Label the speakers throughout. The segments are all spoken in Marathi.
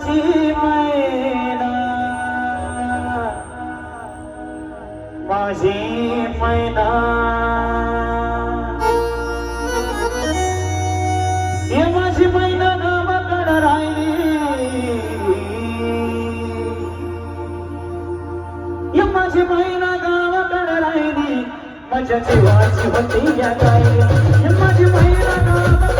Speaker 1: माझी मैना? माझी मैना. हे माझी मैना गावाकडं राहिली. हे माझी मैना राहिली. माझ्या जीवाची होती या गायली माझी महिना गावाकडं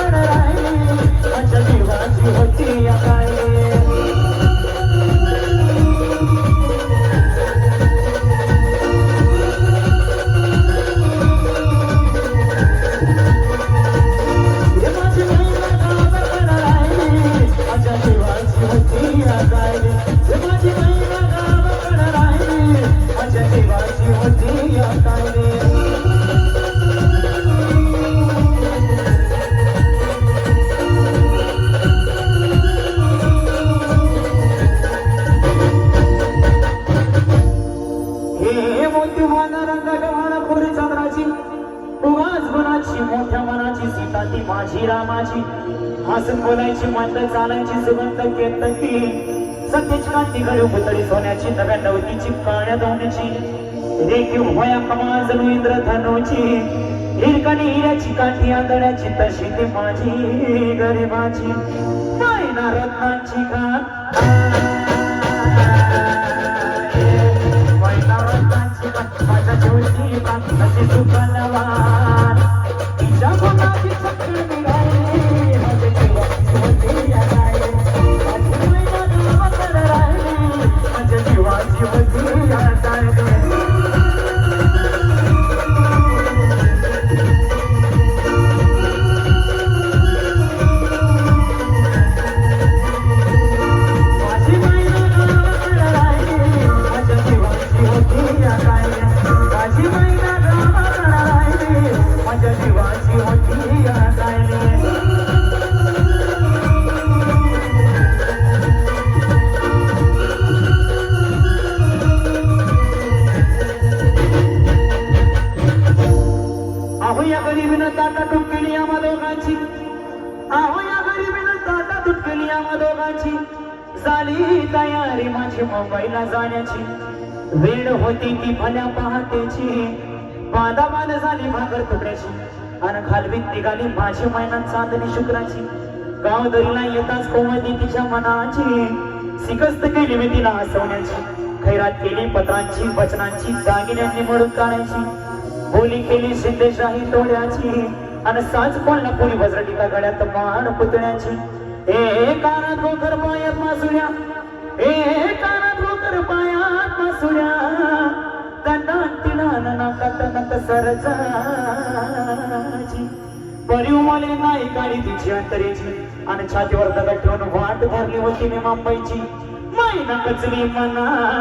Speaker 1: मोठी वाना रंगा गव्हाणा खोरी चंद्राची उगाच मनाची मोठ्या मनाची सीता ती माझी रामाची. हसून बोलायची मंद चालायची सुगंध केतकी. सत्याची कांती गळू पुतळी सोन्याची नव्या नवतीची काळ्या दोन्याची रेखीव होया कमाल जणू इंद्रधनुची. हिरकणी हिऱ्याची काठी आंधळ्याची तशी ती माझी गरिबाची. मायना रत्नांची का? माझ्या ज्योती अशी सुखनवान तिच्या गुणाची शक्ती गरीबीनं ताटा आम्हा दोघांची. अहो या गरीबीनं ताटा तुटकेली आम्हा दोघांची. झाली तयारी माझी मुंबईला जाण्याची. वेळ होती ती भल्या पहाटेची बांधा झाली भाकर तुकड्याची. आणि खालवीत निघाली माझी मैना चांदणी शुक्राची. गाव दरीला येताच कोमती तिच्या मनाची. शिकस्त केली मी तिला हसवण्याची. खैरात केली पत्रांची वचनांची दागिन्यांनी मळून काढायची बोली केली सिद्धेशाही तोड्याची आणि साज कोणला वज्र टीका गळ्यात मान पुतण्याची. ए कानात गोकर पायात मासुड्या. ए कानात गोकर पायात मासुड्या. दंडांटिला नाकात नक सरजाची. परी नाही काढी तिची अंतरेची. आणि छातीवर दगड ठेवून वाट धरली होती मी मुंबईची. माई नकचली मना.